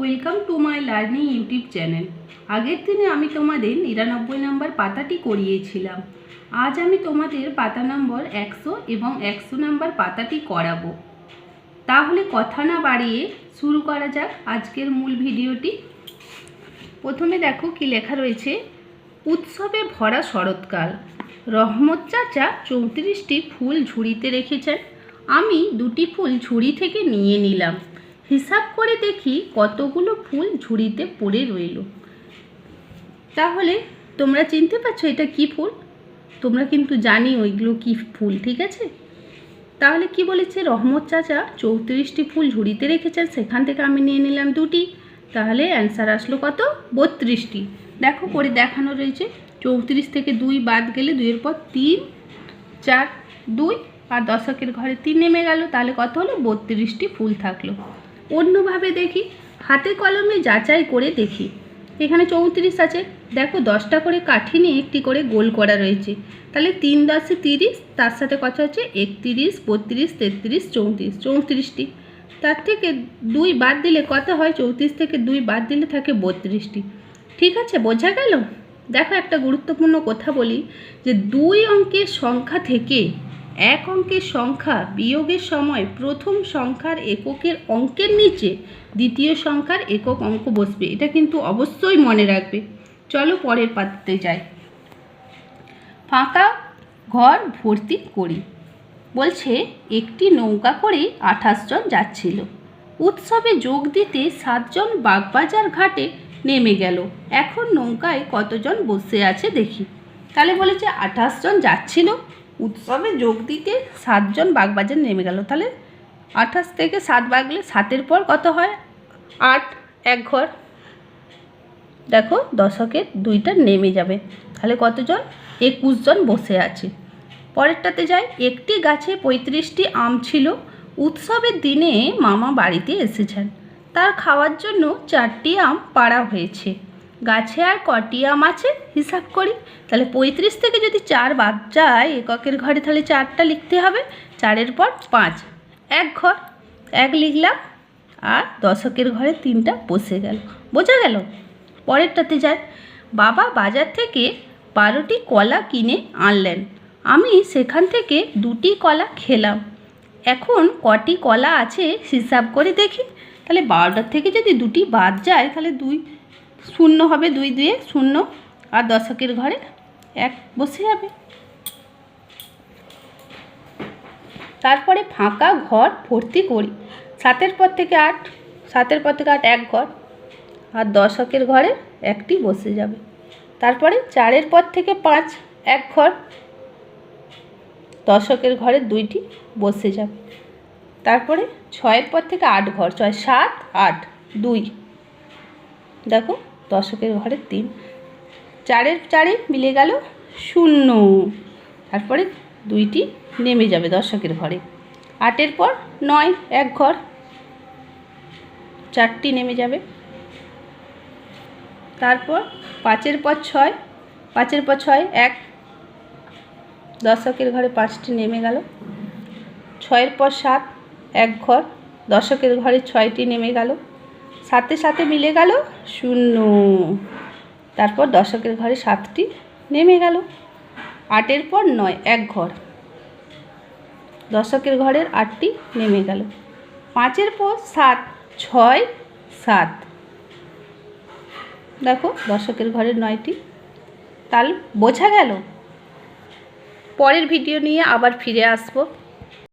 Welcome to my learning YouTube channel আগের দিনে আমি তোমাদের নিরানব্বই নম্বর পাতাটি করিয়েছিলাম। আজ আমি তোমাদের পাতা নম্বর একশো এবং একশো নম্বর পাতাটি করাবো। তাহলে কথা না বাড়িয়ে শুরু করা যাক আজকের মূল ভিডিওটি। প্রথমে দেখো কি লেখা রয়েছে, উৎসবে ভরা শরৎকাল। রহমত চাচা চৌত্রিশটি ফুল ঝুড়িতে রেখেছেন। আমি দুটি ফুল ঝুড়ি থেকে নিয়ে নিলাম। হিসাব করে দেখি কতগুলো ফুল ঝুড়িতে পড়ে রইল। তাহলে তোমরা চিনতে পারছ এটা কি ফুল? তোমরা কিন্তু জানি ওইগুলো কি ফুল, ঠিক আছে? তাহলে কি বলেছে? রহমত চাচা চৌত্রিশটি ফুল ঝুড়িতে রেখেছেন, সেখান থেকে আমি নিয়ে নিলাম দুটি। তাহলে অ্যান্সার আসলো কত? বত্রিশটি। দেখো, করে দেখানো রয়েছে। চৌত্রিশ থেকে দুই বাদ গেলে দুইয়ের পর তিন, চার, দুই, আর দশকের ঘরে তিন নেমে গেল। তাহলে কত হলো? বত্রিশটি ফুল থাকল। অন্যভাবে দেখি, হাতে কলমে যাচাই করে দেখি। এখানে চৌত্রিশ আছে। দেখো, দশটা করে কাঠি নিয়ে একটি করে গোল করা রয়েছে। তাহলে তিন দশে তিরিশ, তার সাথে কত হচ্ছে একত্রিশ, বত্রিশ, তেত্রিশ, চৌত্রিশ। চৌত্রিশটি। তার থেকে দুই বাদ দিলে কত হয়? চৌত্রিশ থেকে দুই বাদ দিলে থাকে বত্রিশটি। ঠিক আছে, বোঝা গেল? দেখো একটা গুরুত্বপূর্ণ কথা বলি, যে দুই অঙ্কের সংখ্যা থেকে এক অঙ্কের সংখ্যা বিয়োগের সময় প্রথম সংখ্যার এককের অঙ্কের নিচে দ্বিতীয় সংখ্যার একক অঙ্ক বসবে। এটা কিন্তু অবশ্যই মনে রাখবে। চলো পরের পাত্রে যাই। ফাঁকা ঘর ভর্তি করি। বলছে, একটি নৌকা করে আঠাশ জন যাচ্ছিল। উৎসবে যোগ দিতে সাতজন বাগবাজার ঘাটে নেমে গেল। এখন নৌকায় কতজন বসে আছে দেখি। তাহলে বলেছে, আঠাশ জন যাচ্ছিল। উৎসবে যোগ দিতে সাতজন বাগবাজার নেমে গেল। তাহলে আঠাশ থেকে সাত বাগলে সাতের পর কত হয়? আট, এক ঘর। দেখো দশকের দুইটা নেমে যাবে। তাহলে কতজন? একুশ জন বসে আছে। পরেরটাতে যাই। একটি গাছে পঁয়ত্রিশটি আম ছিল। উৎসবের দিনে মামা বাড়িতে এসেছেন। তার খাওয়ার জন্য চারটি আম পাড়া হয়েছে। গাছে আর কটি আম আছে, হিসাব করি। তাহলে পঁয়ত্রিশ থেকে যদি চার বাদ যায়, এককের ঘরে তাহলে চারটা লিখতে হবে, চারের পর পাঁচ। এক ঘর, এক লিখলাম, আর দশকের ঘরে তিনটা বসে গেল। বোঝা গেল? পরেরটাতে যায় বাবা বাজার থেকে বারোটি কলা কিনে আনলেন। আমি সেখান থেকে দুটি কলা খেলাম। এখন কটি কলা আছে, হিসাব করে দেখি। তাহলে বারোটার থেকে যদি দুটি বাদ যায়, তাহলে দুই শূন্য হবে দুই দুয়ে শূন্য। আর দশকের ঘরে এক বসে যাবে। তারপরে ফাঁকা ঘর ভর্তি করি। সাতের পর থেকে আট, সাতের পর থেকে আট এক ঘর। আর দশকের ঘরে একটি বসে যাবে। তারপরে চারের পর থেকে পাঁচ এক ঘর। দশকের ঘরে দুইটি বসে যাবে। তারপরে ছয়ের পর থেকে আট ঘর, ছয় সাত আট দুই। দেখো, দশকের ঘরের তিন। চারের চারে মিলে গেল শূন্য। তারপরে দুইটি নেমে যাবে দশকের ঘরে। আটের পর নয়, এক ঘর। চারটি নেমে যাবে। তারপর পাঁচের পর ছয়, পাঁচের পর ছয়, এক। দশকের ঘরে পাঁচটি নেমে গেল। ছয়ের পর সাত, এক ঘর। দশকের ঘরে ছয়টি নেমে গেল। সাথে সাথে মিলে গেল শূন্য। তারপর দশকের ঘরে সাতটি নেমে গেল। আটের পর নয়, এক ঘর। দশকের ঘরের আটটি নেমে গেল। পাঁচের পর সাত, ছয়, সাত। দেখো দশকের ঘরের নয়টি। তাল বোঝা গেল। পরের ভিডিও নিয়ে আবার ফিরে আসব।